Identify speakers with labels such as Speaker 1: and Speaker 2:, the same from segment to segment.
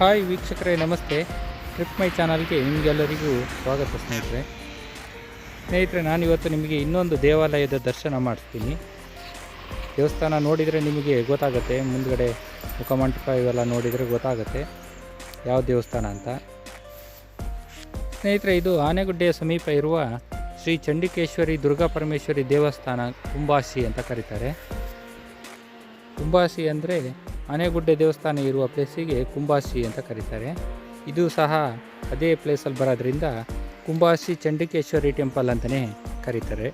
Speaker 1: Hi ವೀಕ್ಷಕರೇ, ನಮಸ್ತೆ. Trip ಮೈ ಚಾನಲ್ಗೆ ನಿಮಗೆಲ್ಲರಿಗೂ ಸ್ವಾಗತ ಸ್ನೇಹಿತರೆ. ಸ್ನೇಹಿತರೆ, ನಾನಿವತ್ತು ನಿಮಗೆ ಇನ್ನೊಂದು ದೇವಾಲಯದ ದರ್ಶನ ಮಾಡಿಸ್ತೀನಿ. ದೇವಸ್ಥಾನ ನೋಡಿದರೆ ನಿಮಗೆ ಗೊತ್ತಾಗುತ್ತೆ, ಮುಂದ್ಗಡೆ ಮುಖಮಂಟಪ ಇವೆಲ್ಲ ನೋಡಿದರೆ ಗೊತ್ತಾಗುತ್ತೆ ಯಾವ ದೇವಸ್ಥಾನ ಅಂತ. ಸ್ನೇಹಿತರೆ, ಇದು ಆನೆಗುಡ್ಡೆಯ ಸಮೀಪ ಇರುವ ಶ್ರೀ ಚಂಡಿಕೇಶ್ವರಿ ದುರ್ಗಾ ಪರಮೇಶ್ವರಿ ದೇವಸ್ಥಾನ ಕುಂಬಾಸಿ ಅಂತ ಕರೀತಾರೆ. ಕುಂಬಾಸಿ ಅಂದರೆ ಆನೆಗುಡ್ಡೆ ದೇವಸ್ಥಾನ ಇರುವ ಪ್ಲೇಸಿಗೆ ಕುಂಬಾಸಿ ಅಂತ ಕರೀತಾರೆ. ಇದು ಸಹ ಅದೇ ಪ್ಲೇಸಲ್ಲಿ ಬರೋದ್ರಿಂದ ಕುಂಬಾಸಿ ಚಂಡಿಕೇಶ್ವರಿ ಟೆಂಪಲ್ ಅಂತಲೇ ಕರೀತಾರೆ.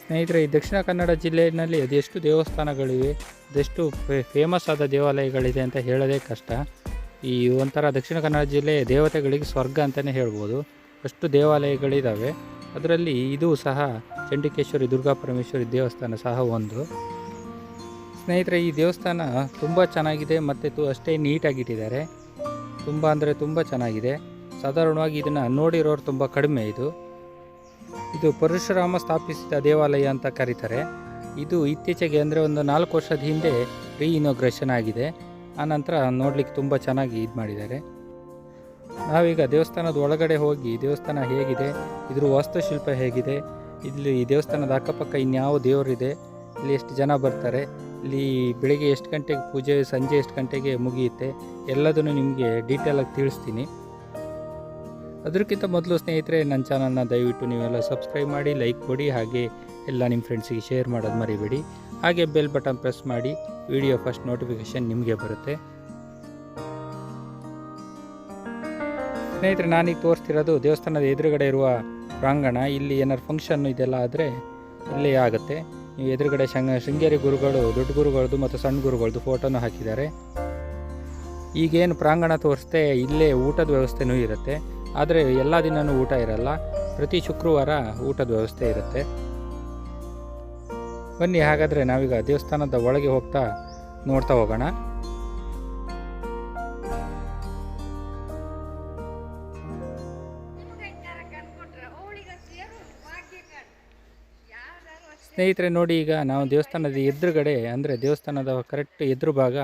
Speaker 1: ಸ್ನೇಹಿತರೆ, ಈ ದಕ್ಷಿಣ ಕನ್ನಡ ಜಿಲ್ಲೆಯಲ್ಲಿ ಅದೆಷ್ಟು ದೇವಸ್ಥಾನಗಳಿವೆ, ಅದೆಷ್ಟು ಫೇಮಸ್ ಆದ ದೇವಾಲಯಗಳಿದೆ ಅಂತ ಹೇಳೋದೇ ಕಷ್ಟ. ಈ ಒಂಥರ ದಕ್ಷಿಣ ಕನ್ನಡ ಜಿಲ್ಲೆ ದೇವತೆಗಳಿಗೆ ಸ್ವರ್ಗ ಅಂತಲೇ ಹೇಳ್ಬೋದು. ಅಷ್ಟು ದೇವಾಲಯಗಳಿದ್ದಾವೆ ಅದರಲ್ಲಿ ಇದು ಸಹ ಚಂಡಿಕೇಶ್ವರಿ ದುರ್ಗಾ ಪರಮೇಶ್ವರಿ ದೇವಸ್ಥಾನ ಸಹ ಒಂದು. ಸ್ನೇಹಿತರೆ, ಈ ದೇವಸ್ಥಾನ ತುಂಬ ಚೆನ್ನಾಗಿದೆ ಮತ್ತು ಅಷ್ಟೇ ನೀಟಾಗಿಟ್ಟಿದ್ದಾರೆ. ತುಂಬ ಅಂದರೆ ತುಂಬ ಚೆನ್ನಾಗಿದೆ. ಸಾಧಾರಣವಾಗಿ ಇದನ್ನು ನೋಡಿರೋರು ತುಂಬ ಕಡಿಮೆ ಇದು. ಇದು ಪರಶುರಾಮ ಸ್ಥಾಪಿಸಿದ ದೇವಾಲಯ ಅಂತ ಕರೀತಾರೆ. ಇದು ಇತ್ತೀಚೆಗೆ ಅಂದರೆ ಒಂದು ನಾಲ್ಕು ವರ್ಷದ ಹಿಂದೆ ರೀ ಇನೋಗ್ರೇಷನ್ ಆಗಿದೆ ಆನಂತರ ನೋಡಲಿಕ್ಕೆ ತುಂಬ ಚೆನ್ನಾಗಿ ಇದು ಮಾಡಿದ್ದಾರೆ. ನಾವೀಗ ದೇವಸ್ಥಾನದ ಒಳಗಡೆ ಹೋಗಿ ದೇವಸ್ಥಾನ ಹೇಗಿದೆ, ಇದ್ರ ವಾಸ್ತುಶಿಲ್ಪ ಹೇಗಿದೆ, ಇಲ್ಲಿ ಈ ದೇವಸ್ಥಾನದ ಅಕ್ಕಪಕ್ಕ ಇನ್ಯಾವ ದೇವರಿದೆ, ಇಲ್ಲಿ ಎಷ್ಟು ಜನ ಬರ್ತಾರೆ ಇಲ್ಲಿ ಬೆಳಿಗ್ಗೆ ಎಷ್ಟು ಗಂಟೆಗೆ ಪೂಜೆ, ಸಂಜೆ ಎಷ್ಟು ಗಂಟೆಗೆ ಮುಗಿಯುತ್ತೆ ಎಲ್ಲದನ್ನು ನಿಮಗೆ ಡೀಟೇಲಾಗಿ ತಿಳಿಸ್ತೀನಿ. ಅದಕ್ಕಿಂತ ಮೊದಲು ಸ್ನೇಹಿತರೆ, ನನ್ನ ಚಾನಲ್ನ ದಯವಿಟ್ಟು ನೀವೆಲ್ಲ ಸಬ್ಸ್ಕ್ರೈಬ್ ಮಾಡಿ ಲೈಕ್ ಕೊಡಿ, ಹಾಗೆ ಎಲ್ಲ ನಿಮ್ಮ ಫ್ರೆಂಡ್ಸಿಗೆ ಶೇರ್ ಮಾಡೋದು ಮರಿಬೇಡಿ. ಹಾಗೆ ಬೆಲ್ ಬಟನ್ ಪ್ರೆಸ್ ಮಾಡಿ ವಿಡಿಯೋ ಫಸ್ಟ್ ನೋಟಿಫಿಕೇಷನ್ ನಿಮಗೆ ಬರುತ್ತೆ. ಸ್ನೇಹಿತರೆ, ನಾನೀಗ ತೋರಿಸ್ತಿರೋದು ದೇವಸ್ಥಾನದ ಎದುರುಗಡೆ ಇರುವ ಪ್ರಾಂಗಣ. ಇಲ್ಲಿ ಏನಾದ್ರು ಫಂಕ್ಷನ್ ಇದೆಲ್ಲ ಆದರೆ ಇಲ್ಲೇ ಆಗುತ್ತೆ. ಎದುರುಗಡೆ ಶಂಗ ಶೃಂಗೇರಿ ಗುರುಗಳು, ದೊಡ್ಡ ಗುರುಗಳದ್ದು ಮತ್ತು ಸಣ್ಣ ಗುರುಗಳದ್ದು ಫೋಟೋನು ಹಾಕಿದ್ದಾರೆ. ಈಗೇನು ಪ್ರಾಂಗಣ ತೋರಿಸ್ತೆ ಇಲ್ಲೇ ಊಟದ ವ್ಯವಸ್ಥೆನೂ ಇರುತ್ತೆ. ಆದರೆ ಎಲ್ಲ ದಿನವೂ ಊಟ ಇರಲ್ಲ. ಪ್ರತಿ ಶುಕ್ರವಾರ ಊಟದ ವ್ಯವಸ್ಥೆ ಇರುತ್ತೆ. ಬನ್ನಿ, ಹಾಗಾದರೆ ನಾವೀಗ ದೇವಸ್ಥಾನದ ಒಳಗೆ ಹೋಗ್ತಾ ನೋಡ್ತಾ ಹೋಗೋಣ. ಸ್ನೇಹಿತರೆ, ನೋಡಿ ಈಗ ನಾವು ದೇವಸ್ಥಾನದ ಎದುರುಗಡೆ, ಅಂದರೆ ದೇವಸ್ಥಾನದ ಕರೆಕ್ಟ್ ಎದುರು ಭಾಗ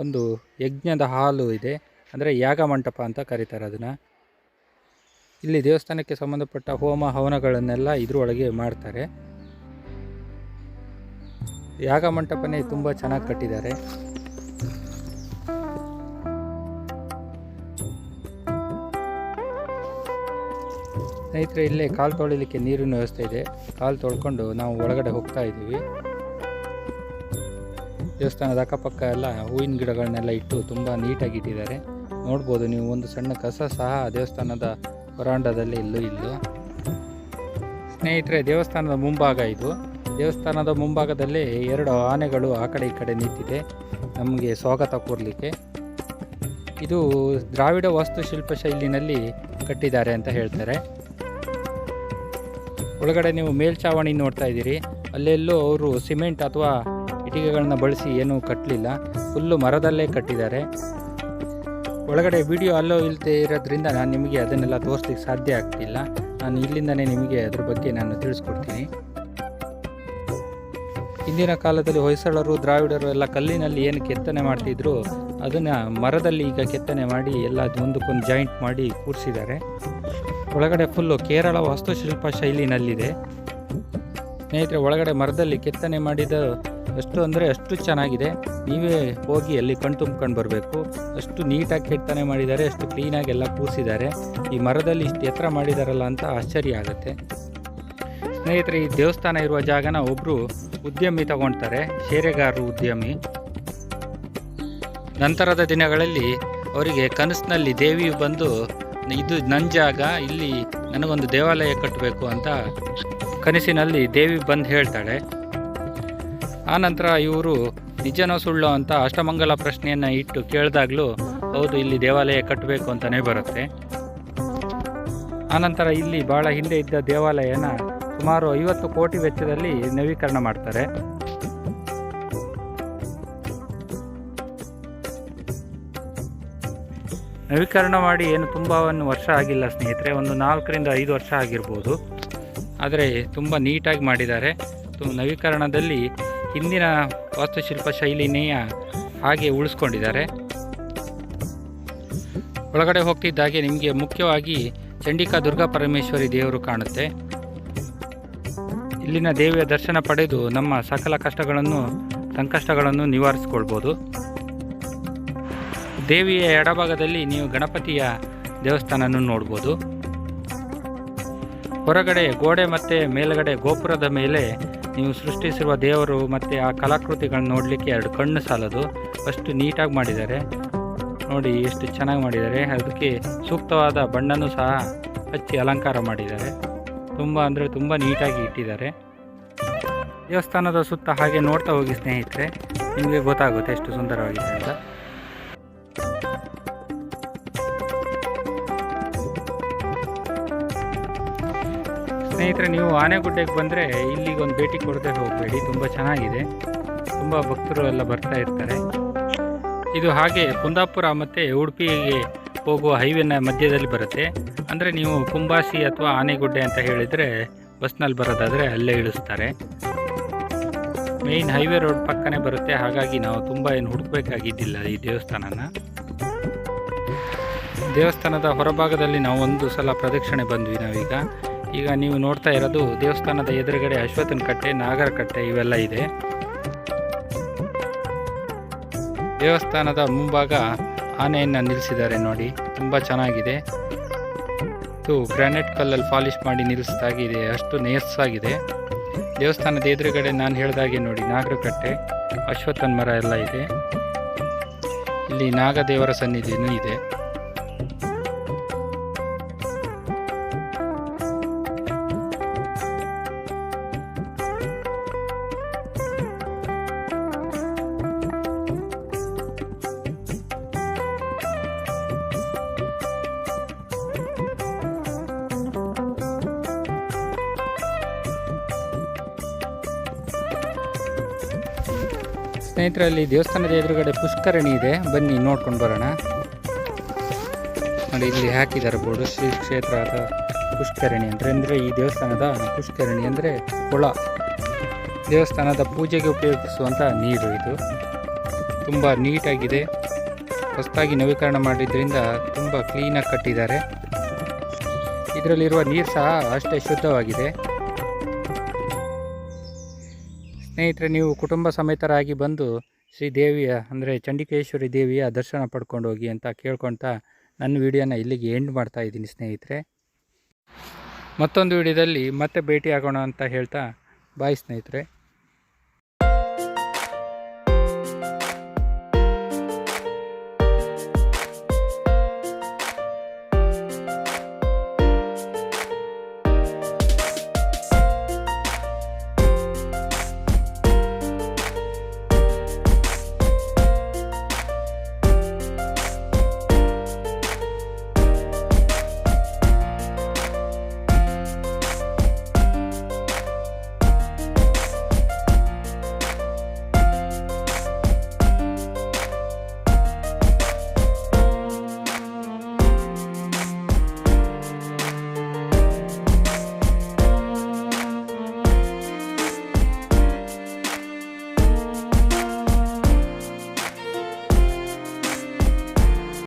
Speaker 1: ಒಂದು ಯಜ್ಞದ ಹಾಲು ಇದೆ, ಅಂದರೆ ಯಾಗ ಮಂಟಪ ಅಂತ ಕರೀತಾರೆ ಅದನ್ನು. ಇಲ್ಲಿ ದೇವಸ್ಥಾನಕ್ಕೆ ಸಂಬಂಧಪಟ್ಟ ಹೋಮ ಹವನಗಳನ್ನೆಲ್ಲ ಇದರೊಳಗೆ ಮಾಡ್ತಾರೆ. ಯಾಗ ಮಂಟಪನೇ ತುಂಬ ಚೆನ್ನಾಗಿ ಕಟ್ಟಿದ್ದಾರೆ. ಸ್ನೇಹಿತರೆ, ಇಲ್ಲೇ ಕಾಲು ತೊಳಿಲಿಕ್ಕೆ ನೀರಿನ ವ್ಯವಸ್ಥೆ ಇದೆ. ಕಾಲು ತೊಳ್ಕೊಂಡು ನಾವು ಒಳಗಡೆ ಹೋಗ್ತಾ ಇದ್ದೀವಿ. ದೇವಸ್ಥಾನದ ಅಕ್ಕಪಕ್ಕ ಎಲ್ಲ ಹೂವಿನ ಗಿಡಗಳನ್ನೆಲ್ಲ ಇಟ್ಟು ತುಂಬ ನೀಟಾಗಿ ಇಟ್ಟಿದ್ದಾರೆ. ನೋಡ್ಬೋದು ನೀವು ಒಂದು ಸಣ್ಣ ಕಸ ಸಹ ದೇವಸ್ಥಾನದ ವರಾಂಡದಲ್ಲಿ ಇಲ್ಲೂ ಇಲ್ಲೂ. ಸ್ನೇಹಿತರೆ, ದೇವಸ್ಥಾನದ ಮುಂಭಾಗ ಇದು. ದೇವಸ್ಥಾನದ ಮುಂಭಾಗದಲ್ಲಿ ಎರಡು ಆನೆಗಳು ಆ ಕಡೆ ಈ ಕಡೆ ನಿಂತಿದೆ. ನಮಗೆ ಸ್ವಾಗತ ಕೋರಲಿಕ್ಕೆ. ಇದು ದ್ರಾವಿಡ ವಾಸ್ತುಶಿಲ್ಪ ಶೈಲಿನಲ್ಲಿ ಕಟ್ಟಿದ್ದಾರೆ ಅಂತ ಹೇಳ್ತಾರೆ. ಒಳಗಡೆ ನೀವು ಮೇಲ್ಛಾವಣಿ ನೋಡ್ತಾ ಇದ್ದೀರಿ. ಅಲ್ಲೆಲ್ಲೂ ಅವರು ಸಿಮೆಂಟ್ ಅಥವಾ ಇಟ್ಟಿಗೆಗಳನ್ನ ಬಳಸಿ ಏನೂ ಕಟ್ಟಲಿಲ್ಲ ಫುಲ್ಲು ಮರದಲ್ಲೇ ಕಟ್ಟಿದ್ದಾರೆ. ಒಳಗಡೆ ವಿಡಿಯೋ ಅಲ್ಲೋ ಇಲ್ಲದೆ ಇರೋದ್ರಿಂದ ನಾನು ನಿಮಗೆ ಅದನ್ನೆಲ್ಲ ತೋರಿಸ್ಲಿಕ್ಕೆ ಸಾಧ್ಯ ಆಗ್ತಿಲ್ಲ. ನಾನು ಇಲ್ಲಿಂದನೇ ನಿಮಗೆ ಅದ್ರ ಬಗ್ಗೆ ನಾನು ತಿಳಿಸ್ಕೊಡ್ತೀನಿ. ಹಿಂದಿನ ಕಾಲದಲ್ಲಿ ಹೊಯ್ಸಳರು, ದ್ರಾವಿಡರು ಎಲ್ಲ ಕಲ್ಲಿನಲ್ಲಿ ಏನು ಕೆತ್ತನೆ ಮಾಡ್ತಿದ್ರು, ಅದನ್ನು ಮರದಲ್ಲಿ ಈಗ ಕೆತ್ತನೆ ಮಾಡಿ ಎಲ್ಲ ಒಂದಕ್ಕೊಂದು ಜಾಯಿಂಟ್ ಮಾಡಿ ಕೂರಿಸಿದ್ದಾರೆ. ಒಳಗಡೆ ಫುಲ್ಲು ಕೇರಳ ವಾಸ್ತುಶಿಲ್ಪ ಶೈಲಿನಲ್ಲಿದೆ. ಸ್ನೇಹಿತರೆ, ಒಳಗಡೆ ಮರದಲ್ಲಿ ಕೆತ್ತನೆ ಮಾಡಿದ ಅಷ್ಟು ಅಂದರೆ ಅಷ್ಟು ಚೆನ್ನಾಗಿದೆ. ನೀವೇ ಹೋಗಿ ಅಲ್ಲಿ ಕಣ್ ತುಂಬ್ಕೊಂಡು ಬರಬೇಕು. ಅಷ್ಟು ನೀಟಾಗಿ ಕೆತ್ತನೆ ಮಾಡಿದ್ದಾರೆ, ಅಷ್ಟು ಕ್ಲೀನಾಗಿ ಎಲ್ಲ ಕೂರಿಸಿದ್ದಾರೆ. ಈ ಮರದಲ್ಲಿ ಇಷ್ಟು ಎತ್ತರ ಮಾಡಿದಾರಲ್ಲ ಅಂತ ಆಶ್ಚರ್ಯ ಆಗುತ್ತೆ. ಸ್ನೇಹಿತರೆ, ಈ ದೇವಸ್ಥಾನ ಇರುವ ಜಾಗನ ಒಬ್ಬರು ಉದ್ಯಮಿ ತಗೊಳ್ತಾರೆ ಶೇರೆಗಾರರು ಉದ್ಯಮಿ. ನಂತರದ ದಿನಗಳಲ್ಲಿ ಅವರಿಗೆ ಕನಸಿನಲ್ಲಿ ದೇವಿ ಬಂದು, ಇದು ನನ್ನ ಜಾಗ, ಇಲ್ಲಿ ನನಗೊಂದು ದೇವಾಲಯ ಕಟ್ಟಬೇಕು ಅಂತ ಕನಸಿನಲ್ಲಿ ದೇವಿ ಬಂದು ಹೇಳ್ತಾಳೆ. ಆನಂತರ ಇವರು, ನಿಜನೋ ಸುಳ್ಳು ಅಂತ ಅಷ್ಟಮಂಗಲ ಪ್ರಶ್ನೆಯನ್ನು ಇಟ್ಟು ಕೇಳಿದಾಗಲೂ, ಹೌದು, ಇಲ್ಲಿ ದೇವಾಲಯ ಕಟ್ಟಬೇಕು ಅಂತಲೇ ಬರುತ್ತೆ. ಆನಂತರ ಇಲ್ಲಿ ಭಾಳ ಹಿಂದೆ ಇದ್ದ ದೇವಾಲಯನ ಸುಮಾರು ಐವತ್ತು ಕೋಟಿ ವೆಚ್ಚದಲ್ಲಿ ನವೀಕರಣ ಮಾಡ್ತಾರೆ. ನವೀಕರಣ ಮಾಡಿ ಏನು ತುಂಬ ಒಂದು ವರ್ಷ ಆಗಿಲ್ಲ ಸ್ನೇಹಿತರೆ, ಒಂದು ನಾಲ್ಕರಿಂದ ಐದು ವರ್ಷ ಆಗಿರ್ಬೋದು. ಆದರೆ ತುಂಬ ನೀಟಾಗಿ ಮಾಡಿದ್ದಾರೆ. ನವೀಕರಣದಲ್ಲಿ ಹಿಂದಿನ ವಾಸ್ತುಶಿಲ್ಪ ಶೈಲಿನೆಯ ಹಾಗೆ ಉಳಿಸ್ಕೊಂಡಿದ್ದಾರೆ. ಒಳಗಡೆ ಹೋಗ್ತಿದ್ದಾಗೆ ನಿಮಗೆ ಮುಖ್ಯವಾಗಿ ಚಂಡಿಕಾ ದುರ್ಗಾ ಪರಮೇಶ್ವರಿ ದೇವರು ಕಾಣುತ್ತೆ. ಇಲ್ಲಿನ ದೇವಿಯ ದರ್ಶನ ಪಡೆದು ನಮ್ಮ ಸಕಲ ಕಷ್ಟಗಳನ್ನು, ಸಂಕಷ್ಟಗಳನ್ನು ನಿವಾರಿಸ್ಕೊಳ್ಬೋದು. ದೇವಿಯ ಎಡಭಾಗದಲ್ಲಿ ನೀವು ಗಣಪತಿಯ ದೇವಸ್ಥಾನವನ್ನು ನೋಡ್ಬೋದು. ಹೊರಗಡೆ ಗೋಡೆ ಮತ್ತು ಮೇಲುಗಡೆ ಗೋಪುರದ ಮೇಲೆ ನೀವು ಸೃಷ್ಟಿಸಿರುವ ದೇವರು ಮತ್ತು ಆ ಕಲಾಕೃತಿಗಳನ್ನ ನೋಡಲಿಕ್ಕೆ ಎರಡು ಕಣ್ಣು ಸಾಲದು. ಅಷ್ಟು ನೀಟಾಗಿ ಮಾಡಿದ್ದಾರೆ. ನೋಡಿ ಎಷ್ಟು ಚೆನ್ನಾಗಿ ಮಾಡಿದ್ದಾರೆ. ಅದಕ್ಕೆ ಸೂಕ್ತವಾದ ಬಣ್ಣನೂ ಸಹ ಹಚ್ಚಿ ಅಲಂಕಾರ ಮಾಡಿದ್ದಾರೆ. ತುಂಬ ಅಂದರೆ ತುಂಬ ನೀಟಾಗಿ ಇಟ್ಟಿದ್ದಾರೆ. ದೇವಸ್ಥಾನದ ಸುತ್ತ ಹಾಗೆ ನೋಡ್ತಾ ಹೋಗಿ ಸ್ನೇಹಿತರೆ, ನಿಮಗೆ ಗೊತ್ತಾಗುತ್ತೆ ಎಷ್ಟು ಸುಂದರವಾಗಿದೆ ಅಂತ. ಸ್ನೇಹಿತರೆ, ನೀವು ಆನೆಗುಡ್ಡೆಗೆ ಬಂದರೆ ಇಲ್ಲಿಗೆ ಒಂದು ಭೇಟಿ ಕೊಡದೆ ಹೋಗಬೇಡಿ, ತುಂಬ ಚೆನ್ನಾಗಿದೆ. ತುಂಬ ಭಕ್ತರು ಎಲ್ಲ ಬರ್ತಾ ಇರ್ತಾರೆ. ಇದು ಹಾಗೆ ಕುಂದಾಪುರ ಮತ್ತು ಉಡುಪಿಗೆ ಹೋಗುವ ಹೈವೇನ ಮಧ್ಯದಲ್ಲಿ ಬರುತ್ತೆ. ಅಂದರೆ ನೀವು ಕುಂಬಾಸಿ ಅಥವಾ ಆನೆಗುಡ್ಡೆ ಅಂತ ಹೇಳಿದರೆ ಬಸ್ನಲ್ಲಿ ಬರೋದಾದರೆ ಅಲ್ಲೇ ಇಳಿಸ್ತಾರೆ. ಮೇಯ್ನ್ ಹೈವೇ ರೋಡ್ ಪಕ್ಕನೇ ಬರುತ್ತೆ. ಹಾಗಾಗಿ ನಾವು ತುಂಬ ಏನು ಹುಡುಕಬೇಕಾಗಿದ್ದಿಲ್ಲ ಈ ದೇವಸ್ಥಾನನ. ದೇವಸ್ಥಾನದ ಹೊರಭಾಗದಲ್ಲಿ ನಾವು ಒಂದು ಸಲ ಪ್ರದಕ್ಷಿಣೆ ಬಂದ್ವಿ ನಾವೀಗ. ಈಗ ನೀವು ನೋಡ್ತಾ ಇರೋದು ದೇವಸ್ಥಾನದ ಎದುರುಗಡೆ ಅಶ್ವತ್ಥನ ಕಟ್ಟೆ, ನಾಗರ ಕಟ್ಟೆ ಇವೆಲ್ಲ ಇದೆ. ದೇವಸ್ಥಾನದ ಮುಂಭಾಗ ಆನೆಯನ್ನು ನಿಲ್ಲಿಸಿದ್ದಾರೆ ನೋಡಿ. ತುಂಬ ಚೆನ್ನಾಗಿದೆ. ಇದು ಗ್ರಾನೈಟ್ ಕಲ್ಲಲ್ಲಿ ಪಾಲಿಶ್ ಮಾಡಿ ನಿಲ್ಲಿಸಿದಾಗಿದೆ ಅಷ್ಟು ನೇರ್ಸಾಗಿದೆ ದೇವಸ್ಥಾನದ ಎದುರುಗಡೆ ನಾನು ಹೇಳಿದಾಗೆ ನೋಡಿ, ನಾಗರಕಟ್ಟೆ, ಅಶ್ವತ್ಥನ ಮರ ಎಲ್ಲ ಇದೆ. ಇಲ್ಲಿ ನಾಗದೇವರ ಸನ್ನಿಧಿನೂ ಇದೆ. ಸ್ನೇಹಿತರಲ್ಲಿ ದೇವಸ್ಥಾನದ ಎದುರುಗಡೆ ಪುಷ್ಕರಣಿ ಇದೆ. ಬನ್ನಿ, ನೋಡ್ಕೊಂಡು ಬರೋಣ. ನೋಡಿ, ಇಲ್ಲಿ ಹಾಕಿದ್ದಾರೆ ಬೋರ್ಡು. ಶ್ರೀ ಕ್ಷೇತ್ರದ ಪುಷ್ಕರಣಿ ಅಂದರೆ ಅಂದರೆ ಈ ದೇವಸ್ಥಾನದ ಪುಷ್ಕರಣಿ ಅಂದರೆ ಕೊಳ. ದೇವಸ್ಥಾನದ ಪೂಜೆಗೆ ಉಪಯೋಗಿಸುವಂಥ ನೀರು ಇದು. ತುಂಬ ನೀಟಾಗಿದೆ. ಹೊಸದಾಗಿ ನವೀಕರಣ ಮಾಡಿದ್ರಿಂದ ತುಂಬ ಕ್ಲೀನಾಗಿ ಕಟ್ಟಿದ್ದಾರೆ. ಇದರಲ್ಲಿರುವ ನೀರು ಸಹ ಅಷ್ಟೇ ಶುದ್ಧವಾಗಿದೆ. ಸ್ನೇಹಿತರೆ, ನೀವು ಕುಟುಂಬ ಸಮೇತರಾಗಿ ಬಂದು ಶ್ರೀ ದೇವಿಯ, ಅಂದರೆ ಚಂಡಿಕೇಶ್ವರಿ ದೇವಿಯ ದರ್ಶನ ಪಡ್ಕೊಂಡು ಹೋಗಿ ಅಂತ ಕೇಳ್ಕೊಳ್ತಾ ನನ್ನ ವಿಡಿಯೋನ ಇಲ್ಲಿಗೆ ಎಂಡ್ ಮಾಡ್ತಾ ಇದ್ದೀನಿ ಸ್ನೇಹಿತರೆ. ಮತ್ತೊಂದು ವಿಡಿಯೋದಲ್ಲಿ ಮತ್ತೆ ಭೇಟಿ ಆಗೋಣ ಅಂತ ಹೇಳ್ತಾ ಬಾಯ್ ಸ್ನೇಹಿತರೆ.